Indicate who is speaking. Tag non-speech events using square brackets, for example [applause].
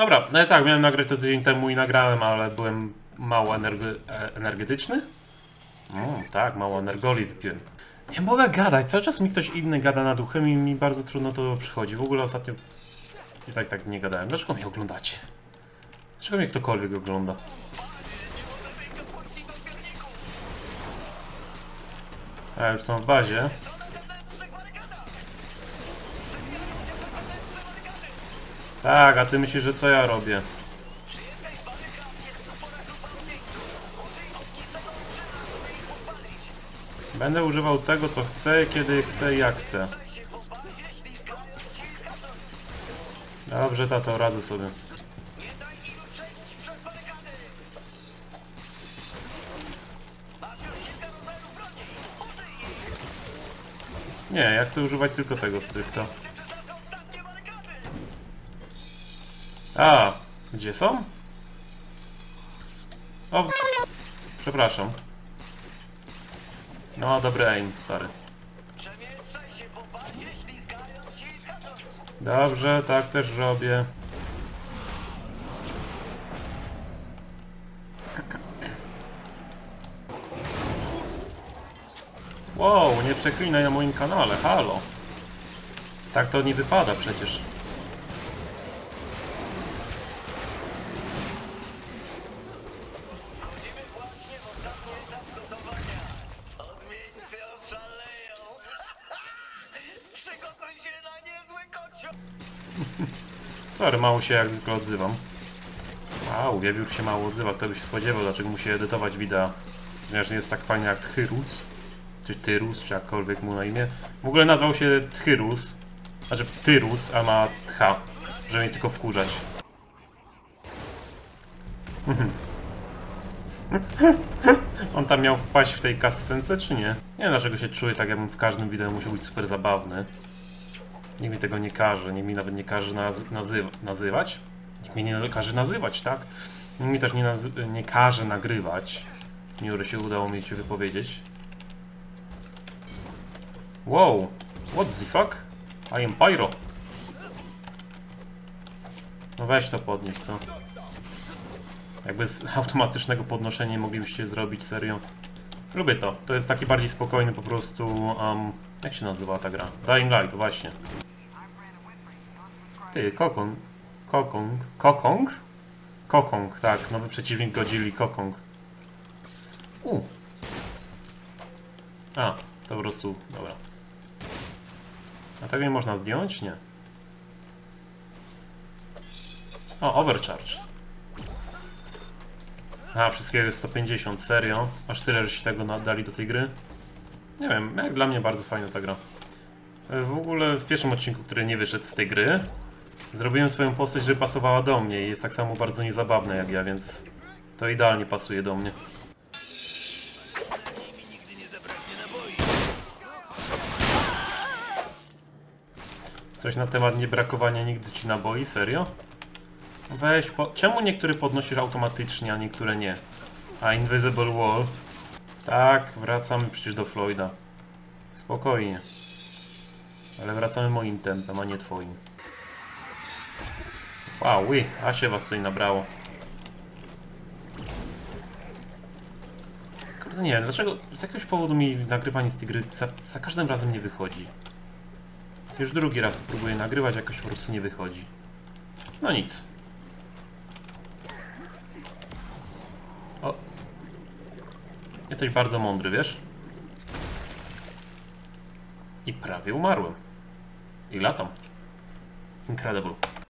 Speaker 1: Dobra, no i tak, miałem nagrać to tydzień temu i nagrałem, ale byłem mało energy, e, energetyczny. Mm, tak, mało energoli wypiłem. Nie mogę gadać, cały czas mi ktoś inny gada nad uchem i mi bardzo trudno to przychodzi. W ogóle ostatnio i tak tak nie gadałem. Dlaczego mnie oglądacie? Dlaczego mnie ktokolwiek ogląda? A już są w bazie. Tak, a ty myślisz, że co ja robię? Będę używał tego, co chcę, kiedy chcę i jak chcę. Dobrze, tato, radzę sobie. Nie, ja chcę używać tylko tego stricto. A, gdzie są? O, przepraszam. No, dobry aim, stary. Dobrze, tak też robię. Wow, nie przeklinaj na moim kanale, halo. Tak to nie wypada przecież. Sorry, mało się jak zwykle odzywam. A, wiewiór się mało odzywa, kto by się spodziewał, dlaczego musi edytować wideo. Ponieważ nie jest tak fajny jak Tchyrus. Czy Tyrus, czy jakkolwiek mu na imię. W ogóle nazwał się Tchyrus. Znaczy Tyrus, a ma Tcha. Żeby mnie tylko wkurzać. [laughs] On tam miał wpaść w tej kascence, czy nie? Nie wiem dlaczego się czuję tak, jakbym w każdym wideo musiał być super zabawny. Nikt mi tego nie każe, nikt mi nawet nie każe naz nazywa nazywać. Nikt mi nie każe nazywać, tak? Nikt mi też nie, nie każe nagrywać. Mimo, że się udało mi się wypowiedzieć. Wow, what the fuck? I am pyro. No weź to podnieś, co? Jakby z automatycznego podnoszenia moglibyście zrobić, serio. Lubię to. To jest taki bardziej spokojny po prostu, um, jak się nazywa ta gra? Dying Light, właśnie. Ty, Kokong. Kokong. Kokong? Kokong, tak. Nowy przeciwnik Godzilli, Kokong. U. A, to po prostu, dobra. A tego nie można zdjąć? Nie. O, overcharge. A, wszystkiego jest 150, serio? Aż tyle, że się tego dali do tej gry? Nie wiem, jak dla mnie bardzo fajna ta gra. E, W ogóle w pierwszym odcinku, który nie wyszedł z tej gry, zrobiłem swoją postać, żeby pasowała do mnie i jest tak samo bardzo niezabawna jak ja, więc to idealnie pasuje do mnie. Coś na temat niebrakowania nigdy ci naboi? Serio? Weź, po... czemu niektóre podnosisz automatycznie, a niektóre nie? A Invisible Wall? Tak, wracamy przecież do Floyda. Spokojnie. Ale wracamy moim tempem, a nie twoim. Wow, ui, a się was tutaj nabrało. Kurde, nie wiem, dlaczego z jakiegoś powodu mi nagrywanie z tej gry za, za każdym razem nie wychodzi. Już drugi raz próbuję nagrywać, jakoś po prostu nie wychodzi. No nic. O. Jesteś bardzo mądry, wiesz? I prawie umarłem. I latam. Incredible.